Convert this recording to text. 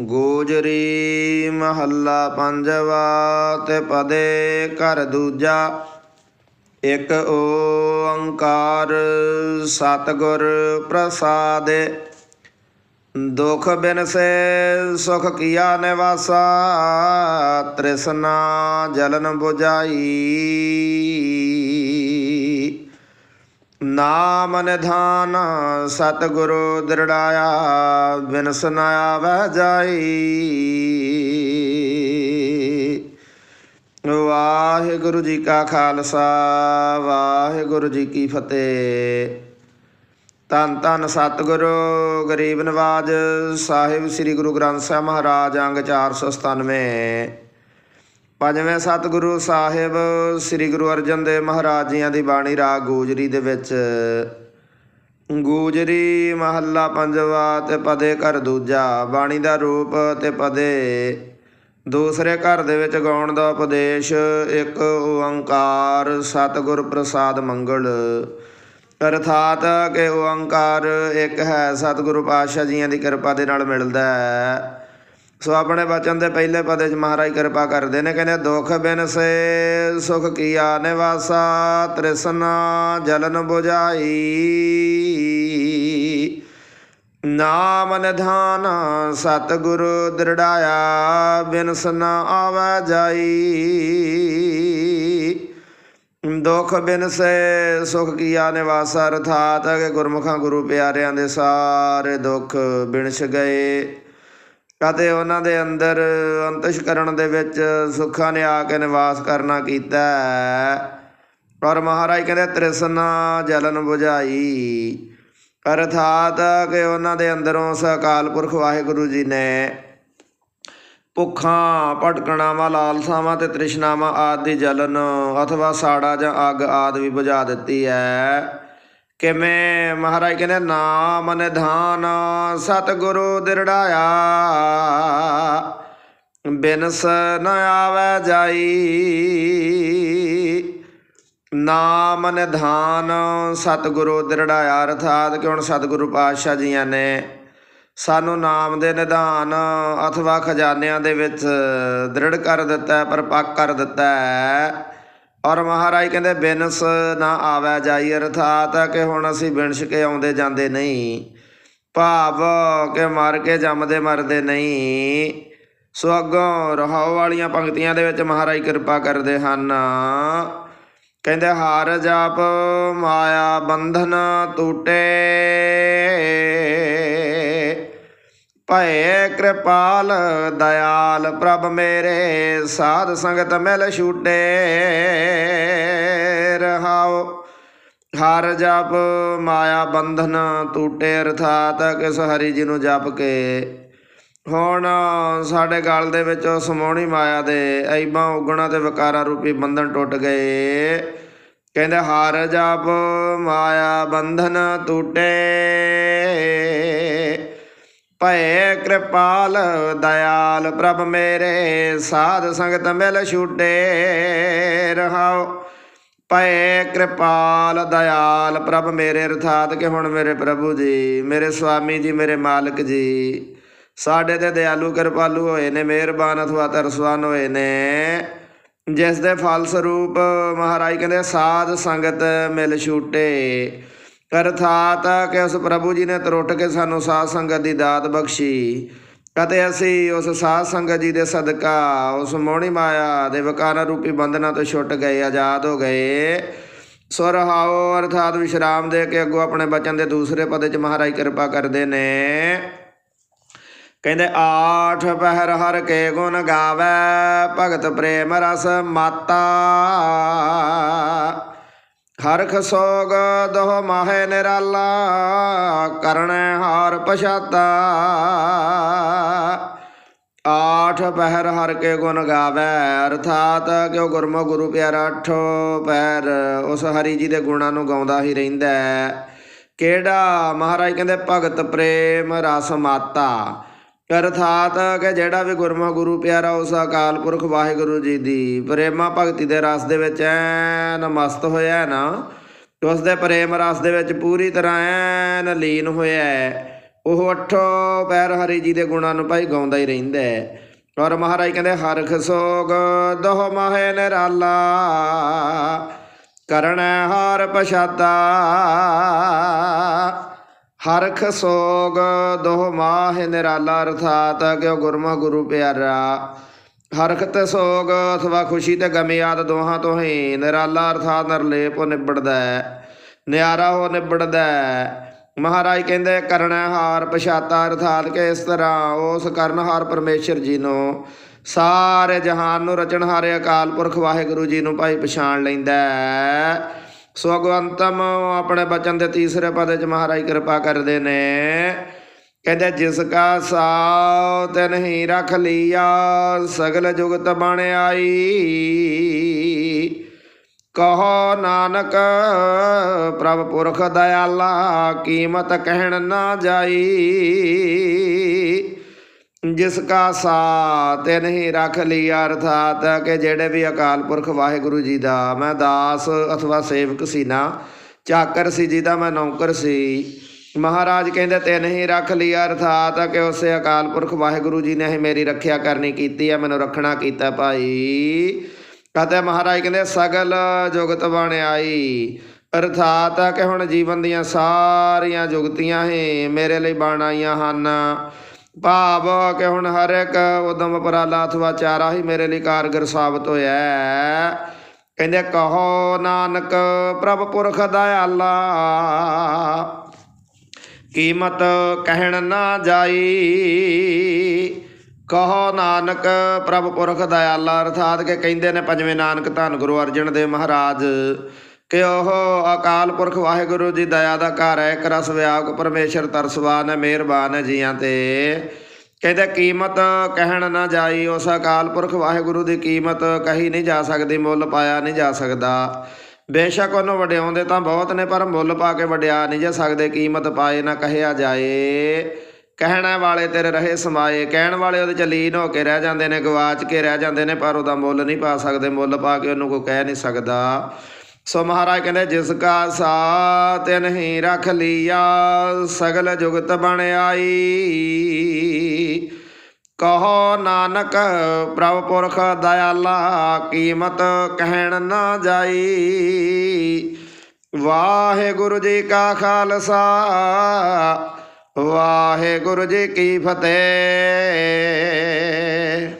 ਗੋਜਰੀ ਮਹੱਲਾ ਪੰਜਵਾ ਤੇ ਪਦੇ ਘਰ ਦੂਜਾ। ਇੱਕ ਓੰਕਾਰ ਸਤਿਗੁਰ ਪ੍ਰਸਾਦਿ। ਦੁਖ ਬਿਨਸੇ ਸੁਖ ਕੀਆ ਨਿਵਾਸਾ, ਤ੍ਰਿਸ਼ਨਾ ਜਲਨ 부ਜਾਈ ਨਾਮ ਨਿਧਾਨ ਸਤਿਗੁਰੂ ਦ੍ਰਿੜਾਇਆ, ਬਿਨਸ ਨ ਆਵੈ ਜਾਈ। ਵਾਹਿਗੁਰੂ ਜੀ ਕਾ ਖਾਲਸਾ, ਵਾਹਿਗੁਰੂ ਜੀ ਕੀ ਫਤਿਹ। ਧੰਨ ਧੰਨ ਸਤਿਗੁਰੂ, ਗਰੀਬ ਨਵਾਜ ਸਾਹਿਬ ਸ੍ਰੀ ਗੁਰੂ ਗ੍ਰੰਥ ਸਾਹਿਬ ਮਹਾਰਾਜ, ਅੰਗ 497 ਪੰਜਵੇਂ ਸਤਿਗੁਰੂ ਸਾਹਿਬ, ਸ੍ਰੀ ਗੁਰੂ ਅਰਜਨ ਦੇਵ ਮਹਾਰਾਜ ਜੀਆਂ ਦੀ ਬਾਣੀ ਰਾਗ ਗੋਜਰੀ ਦੇ ਵਿੱਚ। ਗੋਜਰੀ ਮਹੱਲਾ ਪੰਜਵਾ ਤੇ ਪਦੇ ਘਰ ਦੂਜਾ, ਬਾਣੀ ਦਾ ਰੂਪ ਤੇ ਪਦੇ। ਦੂਸਰੇ ਘਰ ਦੇ ਵਿੱਚ ਗਾਉਣ ਦਾ ਉਪਦੇਸ਼, ਇੱਕ ਓੰਕਾਰ, ਸਤਿਗੁਰ ਪ੍ਰਸਾਦ ਮੰਗਲ। ਅਰਥਾਤ ਕਿ ਓੰਕਾਰ ਇੱਕ ਹੈ, ਸਤਿਗੁਰੂ ਪਾਤਸ਼ਾਹ ਜੀਆਂ ਦੀ ਕਿਰਪਾ ਦੇ ਨਾਲ ਮਿਲਦਾ ਹੈ। ਸੋ ਆਪਣੇ ਬਚਨ ਦੇ ਪਹਿਲੇ ਪਦੇ ਚ ਮਹਾਰਾਜ ਕਿਰਪਾ ਕਰਦੇ ਨੇ, ਕਹਿੰਦੇ ਦੁਖ ਬਿਨ ਸੇ, ਸੁਖ ਕੀਆ ਨਿਵਾਸਾ, ਤ੍ਰਿਸ਼ਨਾ ਜਲਨ 부ਜਾਈ ਨਾਮ ਨਿਧਾਨ ਸਤਿਗੁਰੂ ਦ੍ਰਿੜਾਇਆ ਬਿਨਸ ਨ ਆਵੈ ਜਾਈ। ਦੁਖ ਬਿਨ ਸੇ, ਸੁਖ ਕੀਆ ਨਿਵਾਸਾ, ਅਰਥਾਤ ਕਿ ਗੁਰਮੁਖਾਂ ਗੁਰੂ ਪਿਆਰਿਆਂ ਦੇ ਸਾਰੇ ਦੁੱਖ ਬਿਨਸ ਗਏ। ਅਤੇ ਉਹਨਾਂ ਦੇ ਅੰਦਰ ਅੰਤਸ਼ਕਰਣ ਦੇ ਵਿੱਚ ਸੁੱਖਾਂ ਨੇ ਆ ਕੇ ਨਿਵਾਸ ਕਰਨਾ ਕੀਤਾ ਹੈ। ਔਰ ਮਹਾਰਾਜ ਕਹਿੰਦੇ, ਤ੍ਰਿਸ਼ਨਾ ਜਲਨ 부ਜਾਈ ਅਰਥਾਤ ਕਿ ਉਹਨਾਂ ਦੇ ਅੰਦਰੋਂ ਸਕਾਲ ਪੁਰਖ ਵਾਹਿਗੁਰੂ ਜੀ ਨੇ ਭੁੱਖਾਂ, ਭਟਕਣਾਵਾਂ, ਲਾਲਸਾਵਾਂ ਤੇ ਤ੍ਰਿਸ਼ਨਾਵਾਂ ਆਦਿ ਦੀ ਜਲਨ ਅਥਵਾ ਸਾੜਾ ਜਾਂ ਅੱਗ ਆਦਿ ਵੀ ਬੁਝਾ ਦਿੱਤੀ ਹੈ ਕਿਵੇਂ ਮਹਾਰਾਜ ਕਹਿੰਦੇ ਨਾਮ ਨਿਧਾਨ ਸਤਿਗੁਰੂ ਦਿਰੜਾਇਆ। ਬਿਨਸ ਨ ਆਵੈ ਜਾਈ। ਨਾਮ ਨਿਧਾਨ ਸਤਿਗੁਰੂ ਦਿਰੜਾਇਆ। ਅਰਥਾਤ ਕਿ ਹੁਣ ਸਤਿਗੁਰੂ ਪਾਤਸ਼ਾਹ ਜੀਆਂ ਨੇ ਸਾਨੂੰ ਨਾਮ ਦੇ ਨਿਧਾਨ ਅਥਵਾ ਖਜ਼ਾਨਿਆਂ ਦੇ ਵਿੱਚ ਦ੍ਰਿੜ ਕਰ ਦਿੱਤਾ ਹੈ, ਪਰਪੱਕ ਕਰ ਦਿੱਤਾ ਹੈ। ਔਰ ਮਹਾਰਾਜ ਕਹਿੰਦੇ, ਬਿਨਸ ਨਾ ਆਵੈ ਜਾਈ, ਅਰਥਾਤ ਕਿ ਹੁਣ ਅਸੀਂ ਬਿਨਸ ਕੇ ਆਉਂਦੇ ਜਾਂਦੇ ਨਹੀਂ। ਭਾਵ ਕਿ ਮਰ ਕੇ ਜੰਮਦੇ ਮਰਦੇ ਨਹੀਂ। ਸੋ ਅੱਗੋਂ ਰਹਾਉ ਵਾਲੀਆਂ ਪੰਕਤੀਆਂ ਦੇ ਵਿੱਚ ਮਹਾਰਾਜ ਕਿਰਪਾ ਕਰਦੇ ਹਨ। ਕਹਿੰਦੇ, ਹਾਰ ਜਾਪ ਮਾਇਆ ਬੰਧਨ ਟੂਟੇ। ਭਏ ਕਿਰਪਾਲ, ਦਇਆਲ ਪ੍ਰਭ ਮੇਰੇ, ਸਾਧ ਸੰਗਤ ਮਿਲ ਛੂਟੇ ਰਹਾਓ। ਹਰ ਜਪ ਮਾਇਆ ਬੰਧਨ ਟੂਟੇ ਅਰਥਾਤ ਕਿਸ ਹਰੀ ਜੀ ਨੂੰ ਜਪ ਕੇ। ਹੁਣ ਸਾਡੇ ਗਲ ਦੇ ਵਿੱਚ ਉਸ ਮੋਹਣੀ ਮਾਇਆ ਦੇ ਐਬਾਂ ਉਗਣਾ ਤੇ ਵਿਕਾਰਾਂ ਰੂਪੀ ਬੰਧਨ ਟੁੱਟ ਗਏ। ਕਹਿੰਦੇ ਹਰ ਜਪ ਮਾਇਆ ਬੰਧਨ ਟੂਟੇ ਭਏ ਕਿਰਪਾਲ, ਦਇਆਲ ਪ੍ਰਭ ਮੇਰੇ, ਸਾਧ ਸੰਗਤ ਮਿਲ ਛੂਟੇ ਰਹਾਓ। ਭਏ ਕਿਰਪਾਲ, ਦਇਆਲ ਪ੍ਰਭ ਮੇਰੇ, ਅਰਥਾਤ ਕਿ ਹੁਣ ਮੇਰੇ ਪ੍ਰਭੂ ਜੀ, ਮੇਰੇ ਸੁਆਮੀ ਜੀ, ਮੇਰੇ ਮਾਲਕ ਜੀ, ਸਾਡੇ ਤੇ ਦਿਆਲੂ ਕਿਰਪਾਲੂ ਹੋਏ ਨੇ, ਮਿਹਰਬਾਨ ਅਥਵਾ ਤਰਸਵਾਨ ਹੋਏ ਨੇ। ਜਿਸ ਦੇ ਫਲ ਸਰੂਪ ਮਹਾਰਾਜ ਕਹਿੰਦੇ, ਸਾਧ ਸੰਗਤ ਮਿਲ ਛੂਟੇ। ਅਰਥਾਤ ਕਿ ਉਸ ਪ੍ਰਭੂ ਜੀ ਨੇ ਤਰੁੱਟ ਕੇ ਸਾਨੂੰ ਸਾਧ ਸੰਗਤ ਦੀ ਦਾਤ ਬਖਸ਼ੀ। ਅਤੇ ਅਸੀਂ ਉਸ ਸਾਧ ਸੰਗਤ ਜੀ ਦੇ ਸਦਕਾ, ਉਸ ਮੋਹਣੀ ਮਾਇਆ ਦੇ ਵਿਕਾਰਾਂ ਰੂਪੀ ਬੰਧਨਾਂ ਤੋਂ ਛੁੱਟ ਗਏ, ਆਜ਼ਾਦ ਹੋ ਗਏ। ਸੋ ਰਹਾਓ ਅਰਥਾਤ ਵਿਸ਼ਰਾਮ ਦੇ ਕੇ ਅੱਗੋਂ ਆਪਣੇ ਬਚਨ ਦੇ ਦੂਸਰੇ ਪਦ ਚ ਮਹਾਰਾਜ ਕਿਰਪਾ ਕਰਦੇ ਨੇ। ਕਹਿੰਦੇ, ਆਠ ਪਹਿਰ ਹਰ ਕੇ ਗੁਣ ਗਾਵੇ, ਭਗਤ ਪ੍ਰੇਮ ਰਸ ਮਾਤਾ। ਹਰਖ ਸੋਗ ਦੋਹ ਮਾਹੇ ਨਿਰਾਲਾ ਕਰਣ ਹਾਰ ਪਛਾਤਾ। ਆਠ ਪਹਿਰ ਹਰ ਕੇ ਗੁਣ ਗਾਵੇ, ਅਰਥਾਤ ਕਿ ਉਹ ਗੁਰਮੁਖ ਗੁਰੂ ਪਿਆਰਾ ਅੱਠੋ ਪਹਿਰ ਉਸ ਹਰੀ ਜੀ ਦੇ ਗੁਣਾਂ ਨੂੰ ਗਾਉਂਦਾ ਹੀ ਰਹਿੰਦਾ ਕਿਹੜਾ? ਮਹਾਰਾਜ ਕਹਿੰਦੇ ਭਗਤ ਪ੍ਰੇਮ ਰਸ ਮਾਤਾ। ਅਰਥਾਤ ਕਿ ਜਿਹੜਾ ਵੀ ਗੁਰਮੁਖ ਗੁਰੂ ਪਿਆਰਾ ਉਸ ਅਕਾਲ ਪੁਰਖ ਵਾਹਿਗੁਰੂ ਜੀ ਦੀ ਪ੍ਰੇਮਾ ਭਗਤੀ ਦੇ ਰਸ ਦੇ ਵਿੱਚ ਐਨ ਮਸਤ ਹੋਇਆ ਨਾ, ਤੇ ਉਸ ਦੇ ਪ੍ਰੇਮ ਰਸ ਦੇ ਵਿੱਚ ਪੂਰੀ ਤਰ੍ਹਾਂ ਐਨ ਲੀਨ ਹੋਇਆ ਉਹ ਅੱਠੋ ਪੈਰ ਹਰੀ ਜੀ ਦੇ ਗੁਣਾਂ ਨੂੰ ਭਾਈ ਗਾਉਂਦਾ ਹੀ ਰਹਿੰਦਾ ਹੈ। ਔਰ ਮਹਾਰਾਜ ਕਹਿੰਦੇ ਹਰਖ ਸੋਗ ਦੋਹ ਮਾਹੇ ਨਿਰਾਲਾ ਕਰਣ ਹਾਰ ਪਛਾਤਾ। ਹਰਖ ਸੋਗ ਦੋਹ ਮਾਹੇ ਨਿਰਾਲਾ ਅਰਥਾਤ ਕਿ ਉਹ ਗੁਰਮੁਖ ਗੁਰੂ ਪਿਆਰਾ। ਹਰਖ ਤੇ ਸੋਗ ਅਥਵਾ ਖੁਸ਼ੀ ਤੇ ਗਮ ਆਦ ਦੋਹਾਂ ਤੋਂ ਹੀ ਨਿਰਾਲਾ ਅਰਥਾਤ ਨਿਰਲੇਪ ਨਿਬੜਦਾ ਹੈ। ਨਿਆਰਾ ਹੋ ਨਿਬੜਦਾ ਹੈ। ਮਹਾਰਾਜ ਕਹਿੰਦੇ, ਕਰਨਾ ਹਾਰ ਪਛਾਤਾ ਅਰਥਾਤ ਕਿ ਇਸ ਤਰ੍ਹਾਂ ਉਸ ਕਰਨ ਹਾਰ ਪਰਮੇਸ਼ਰ ਜੀ ਨੂੰ ਸਾਰੇ ਜਹਾਨ ਨੂੰ ਰਚਣਹਾਰੇ ਅਕਾਲ ਪੁਰਖ ਵਾਹਿਗੁਰੂ ਜੀ ਨੂੰ ਭਾਈ ਪਛਾਣ ਲੈਂਦਾ ਹੈ। ਸੁਗਵੰਤਮ ਆਪਣੇ ਬਚਨ ਦੇ ਤੀਸਰੇ ਪਦ ਵਿੱਚ ਮਹਾਰਾਜ ਕਿਰਪਾ ਕਰਦੇ ਨੇ। ਕਹਿੰਦੇ, ਜਿਸ ਕਾ ਸਾਉ ਤੇ ਨਹੀਂ ਰੱਖ ਲਿਆ, ਸਗਲ ਜੁਗਤ ਬਣ ਆਈ। ਕਹੋ ਨਾਨਕ, ਪ੍ਰਭ ਪੁਰਖ ਦਇਆਲਾ, ਕੀਮਤ ਕਹਿਣ ਨਾ ਜਾਈ। ਜਿਸ ਕਾ ਸਾ ਨਹੀਂ ਰੱਖ ਲਈ ਅਰਥਾਤ ਕਿ ਜਿਹੜੇ ਵੀ ਅਕਾਲ ਪੁਰਖ ਵਾਹਿਗੁਰੂ ਜੀ ਦਾ ਮੈਂ ਦਾਸ ਅਥਵਾ ਸੇਵਕ ਸੀ ਨਾ, ਚਾਕਰ ਸੀ ਜਿਹਦਾ ਮੈਂ ਨੌਕਰ ਸੀ। ਮਹਾਰਾਜ ਕਹਿੰਦੇ, ਤੇ ਨਹੀਂ ਰੱਖ ਲਈ ਅਰਥਾਤ ਕਿ ਉਸੇ ਅਕਾਲ ਪੁਰਖ ਵਾਹਿਗੁਰੂ ਜੀ ਨੇ ਹੀ ਮੇਰੀ ਰੱਖਿਆ ਕਰਨੀ ਕੀਤੀ ਹੈ, ਮੈਨੂੰ ਰੱਖਣਾ ਕੀਤਾ ਭਾਈ। ਅਤੇ ਮਹਾਰਾਜ ਕਹਿੰਦੇ, ਸਗਲ ਜੁਗਤ ਬਣ ਆਈ। ਅਰਥਾਤ ਹੈ ਕਿ ਹੁਣ ਜੀਵਨ ਦੀਆਂ ਸਾਰੀਆਂ ਜੁਗਤੀਆਂ ਹੀ ਮੇਰੇ ਲਈ ਬਣ ਆਈਆਂ ਹਨ। ਭਾਵ ਕਿ ਹੁਣ ਹਰ ਇੱਕ ਉਦਮ ਉਪਰਾਲਾ ਅਥਵਾ ਚਾਰਾ ਹੀ ਮੇਰੇ ਲਈ ਕਾਰਗਰ ਸਾਬਤ ਹੋਇਆ ਕਹਿੰਦੇ, ਕਹੋ ਨਾਨਕ ਪ੍ਰਭ ਪੁਰਖ ਦਇਆਲਾ, ਕੀਮਤ ਕਹਿਣ ਨਾ ਜਾਈ। ਕਹੋ ਨਾਨਕ ਪ੍ਰਭ ਪੁਰਖ ਦਇਆਲਾ, ਅਰਥਾਤ ਕਿ ਕਹਿੰਦੇ ਨੇ ਪੰਜਵੇਂ ਨਾਨਕ ਧੰਨ ਗੁਰੂ ਅਰਜਨ ਦੇਵ ਮਹਾਰਾਜ ਕਿ ਉਹ ਅਕਾਲ ਪੁਰਖ ਵਾਹਿਗੁਰੂ ਜੀ ਦਇਆ ਦਾ ਘਰ ਹੈ, ਇੱਕ ਰਸ ਵਿਆਪਕ ਪਰਮੇਸ਼ਰ ਤਰਸਵਾਨ ਹੈ ਮਿਹਰਬਾਨ ਹੈ ਜੀਆਂ ਤੇ। ਕਹਿੰਦੇ ਕੀਮਤ ਕਹਿਣ ਨਾ ਜਾਈ, ਉਸ ਅਕਾਲ ਪੁਰਖ ਵਾਹਿਗੁਰੂ ਦੀ ਕੀਮਤ ਕਹੀ ਨਹੀਂ ਜਾ ਸਕਦੀ, ਮੁੱਲ ਪਾਇਆ ਨਹੀਂ ਜਾ ਸਕਦਾ। ਬੇਸ਼ੱਕ ਉਹਨੂੰ ਵਡਿਆਉਂਦੇ ਤਾਂ ਬਹੁਤ ਨੇ, ਪਰ ਮੁੱਲ ਪਾ ਕੇ ਵਡਿਆ ਨਹੀਂ ਜਾ ਸਕਦੇ, ਕੀਮਤ ਪਾਏ ਨਾ ਕਹਿਆ ਜਾਏ। ਕਹਿਣ ਵਾਲੇ ਤੇਰੇ ਰਹੇ ਸਮਾਏ, ਕਹਿਣ ਵਾਲੇ ਉਹਦੇ ਚ ਲੀਨ ਹੋ ਕੇ ਰਹਿ ਜਾਂਦੇ ਨੇ, ਗਵਾਚ ਕੇ ਰਹਿ ਜਾਂਦੇ ਨੇ, ਪਰ ਉਹਦਾ ਮੁੱਲ ਨਹੀਂ ਪਾ ਸਕਦੇ, ਮੁੱਲ ਪਾ ਕੇ ਉਹਨੂੰ ਕੋਈ ਕਹਿ ਨਹੀਂ ਸਕਦਾ। ਸੋ ਮਹਾਰਾਜ ਕਹਿੰਦੇ, ਜਿਸ ਕਾ ਸਾਥ ਨਹੀਂ ਰੱਖ ਲਿਆ, ਸਗਲ ਜੁਗਤ ਬਣ ਆਈ। ਕਹੋ ਨਾਨਕ, ਪ੍ਰਭ ਪੁਰਖ ਦਇਆਲਾ, ਕੀਮਤ ਕਹਿਣ ਨਾ ਜਾਈ। ਵਾਹਿਗੁਰੂ ਜੀ ਕਾ ਖਾਲਸਾ, ਵਾਹਿਗੁਰੂ ਜੀ ਕੀ ਫਤਿਹ।